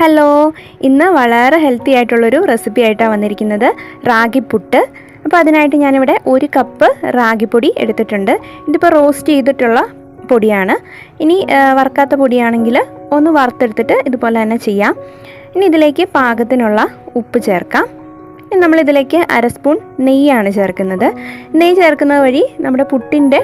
Hello ഇന്ന് വളരെ healthy ആയിട്ടുള്ളൊരു റെസിപ്പി ആയിട്ടാണ് വന്നിരിക്കുന്നത്. റാഗിപ്പുട്ട്. അപ്പോൾ അതിനായിട്ട് ഞാനിവിടെ ഒരു കപ്പ് റാഗിപ്പൊടി എടുത്തിട്ടുണ്ട്. ഇതിപ്പോൾ റോസ്റ്റ് ചെയ്തിട്ടുള്ള പൊടിയാണ്. ഇനി വറുക്കാത്ത പൊടിയാണെങ്കിൽ ഒന്ന് വറുത്തെടുത്തിട്ട് ഇതുപോലെ തന്നെ ചെയ്യാം. ഇനി ഇതിലേക്ക് പാകത്തിനുള്ള ഉപ്പ് ചേർക്കാം. ഇനി നമ്മളിതിലേക്ക് അര സ്പൂൺ നെയ്യാണ് ചേർക്കുന്നത്. നെയ്യ് ചേർക്കുന്നത് വഴി നമ്മുടെ പുട്ടിന്റെ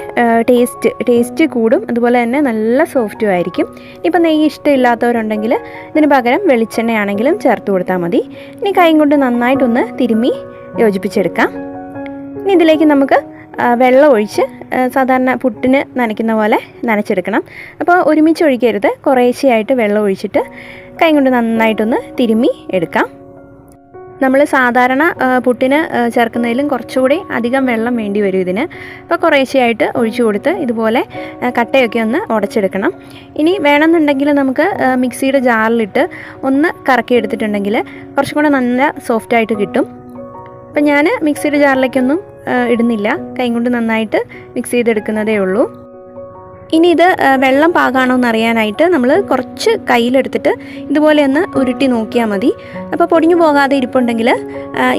ടേസ്റ്റ് ടേസ്റ്റ് കൂടും. അതുപോലെ തന്നെ നല്ല സോഫ്റ്റും ആയിരിക്കും. ഇപ്പം നെയ്യ് ഇഷ്ടമില്ലാത്തവരുണ്ടെങ്കിൽ ഇതിന് പകരം വെളിച്ചെണ്ണയാണെങ്കിലും ചേർത്ത് കൊടുത്താൽ മതി. ഇനി കൈ കൊണ്ട് നന്നായിട്ടൊന്ന് തിരുമ്മി യോജിപ്പിച്ചെടുക്കാം. ഇനി ഇതിലേക്ക് നമുക്ക് വെള്ളം ഒഴിച്ച് സാധാരണ പുട്ടിന് നനയ്ക്കുന്ന പോലെ നനച്ചെടുക്കണം. അപ്പോൾ ഒരുമിച്ച് ഒഴിക്കരുത്. കുറേശ്ശെയായിട്ട് വെള്ളം ഒഴിച്ചിട്ട് കൈ കൊണ്ട് നന്നായിട്ടൊന്ന് തിരുമ്മി എടുക്കാം. നമ്മൾ സാധാരണ പുട്ടിന് ചേർക്കുന്നതിലും കുറച്ചുകൂടി അധികം വെള്ളം വേണ്ടി വരും ഇതിന്. അപ്പോൾ കുറേശ്ശെയായിട്ട് ഒഴിച്ചു കൊടുത്ത് ഇതുപോലെ കട്ടയൊക്കെ ഒന്ന് ഉടച്ചെടുക്കണം. ഇനി വേണമെന്നുണ്ടെങ്കിൽ നമുക്ക് മിക്സിയുടെ ജാറിലിട്ട് ഒന്ന് കറക്കി എടുത്തിട്ടുണ്ടെങ്കിൽ കുറച്ചും കൂടെ നല്ല സോഫ്റ്റായിട്ട് കിട്ടും. അപ്പം ഞാൻ മിക്സിയുടെ ജാറിലേക്കൊന്നും ഇടുന്നില്ല. കൈ കൊണ്ട് നന്നായിട്ട് മിക്സ് ചെയ്തെടുക്കുന്നതേ ഉള്ളൂ. ഇനി ഇത് വെള്ളം പാകാണോ എന്നറിയാനായിട്ട് നമ്മൾ കുറച്ച് കയ്യിലെടുത്തിട്ട് ഇതുപോലെ ഒന്ന് ഉരുട്ടി നോക്കിയാൽ മതി. അപ്പോൾ പൊടിഞ്ഞു പോകാതെ ഇരിപ്പുണ്ടെങ്കിൽ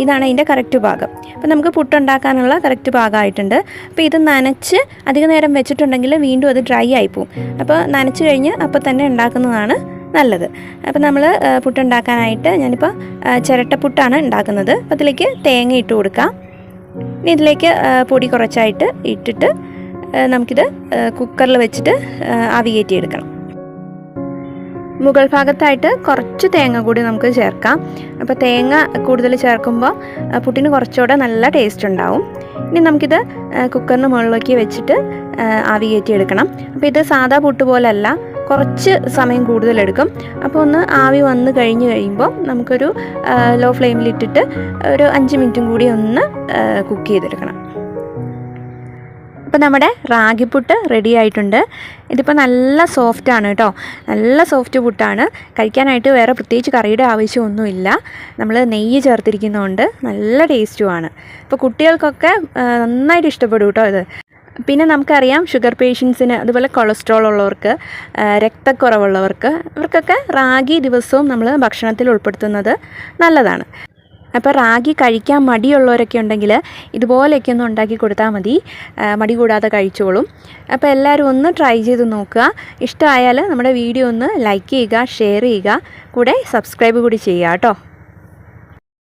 ഇതാണ് അതിന്റെ കറക്റ്റ് ഭാഗം. അപ്പോൾ നമുക്ക് പുട്ടുണ്ടാക്കാനുള്ള കറക്റ്റ് ഭാഗമായിട്ടുണ്ട്. അപ്പോൾ ഇത് നനച്ച് അധിക നേരം വെച്ചിട്ടുണ്ടെങ്കിൽ വീണ്ടും അത് ഡ്രൈ ആയിപ്പോവും അപ്പോൾ നനച്ച് കഴിഞ്ഞ് അപ്പോൾ തന്നെ ഉണ്ടാക്കുന്നതാണ് നല്ലത്. അപ്പോൾ നമ്മൾ പുട്ടുണ്ടാക്കാനായിട്ട് ഞാനിപ്പോൾ ചിരട്ടപ്പുട്ടാണ് ഉണ്ടാക്കുന്നത്. അപ്പോൾ അതിലേക്ക് തേങ്ങ ഇട്ട് കൊടുക്കാം. ഇതിലേക്ക് പൊടി കുറച്ചായിട്ട് ഇട്ടിട്ട് നമുക്കിത് കുക്കറിൽ വെച്ചിട്ട് അവിയേറ്റി എടുക്കണം മുകൾ ഭാഗത്തായിട്ട് കുറച്ച് തേങ്ങ കൂടി നമുക്ക് ചേർക്കാം. അപ്പോൾ തേങ്ങ കൂടുതൽ ചേർക്കുമ്പോൾ പുട്ടിന് കുറച്ചുകൂടെ നല്ല ടേസ്റ്റ് ഉണ്ടാവും. ഇനി നമുക്കിത് കുക്കറിന് മുകളിലേക്ക് വെച്ചിട്ട് ആവി കയറ്റിയെടുക്കണം. അപ്പോൾ ഇത് സാധാ പുട്ട് പോലല്ല കുറച്ച് സമയം കൂടുതലെടുക്കും അപ്പോൾ ഒന്ന് ആവി വന്ന് കഴിഞ്ഞ് കഴിയുമ്പോൾ നമുക്കൊരു ലോ ഫ്ലെയിമിലിട്ടിട്ട് ഒരു അഞ്ച് മിനിറ്റും കൂടി ഒന്ന് കുക്ക് ചെയ്തെടുക്കണം. അപ്പോൾ നമ്മുടെ റാഗി പുട്ട് റെഡി ആയിട്ടുണ്ട്. ഇതിപ്പോൾ നല്ല സോഫ്റ്റ് ആണ് കേട്ടോ. നല്ല സോഫ്റ്റ് പുട്ടാണ്. കഴിക്കാനായിട്ട് വേറെ പ്രത്യേകിച്ച് കറിയുടെ ആവശ്യമൊന്നുമില്ല. നമ്മൾ നെയ്യ് ചേർത്തിരിക്കുന്നതുകൊണ്ട് നല്ല ടേസ്റ്റുമാണ് അപ്പോൾ കുട്ടികൾക്കൊക്കെ നന്നായിട്ട് ഇഷ്ടപ്പെടും കേട്ടോ ഇത്. പിന്നെ നമുക്കറിയാം ഷുഗർ പേഷ്യൻസിന് അതുപോലെ കൊളസ്ട്രോൾ ഉള്ളവർക്ക് രക്തക്കുറവുള്ളവർക്ക് ഇവർക്കൊക്കെ റാഗി ദിവസവും നമ്മൾ ഭക്ഷണത്തിൽ ഉൾപ്പെടുത്തുന്നത് നല്ലതാണ്. അപ്പോൾ റാഗി കഴിക്കാൻ മടിയുള്ളവരൊക്കെ ഉണ്ടെങ്കിൽ ഇതുപോലെയൊക്കെ ഒന്ന് ഉണ്ടാക്കി കൊടുത്താൽ മതി. മടി കൂടാതെ കഴിച്ചോളും. അപ്പോൾ എല്ലാവരും ഒന്ന് ട്രൈ ചെയ്ത് നോക്കുക. ഇഷ്ടമായാൽ നമ്മുടെ വീഡിയോ ഒന്ന് ലൈക്ക് ചെയ്യുക ഷെയർ ചെയ്യുക. കൂടെ സബ്സ്ക്രൈബ് കൂടി ചെയ്യുക കേട്ടോ.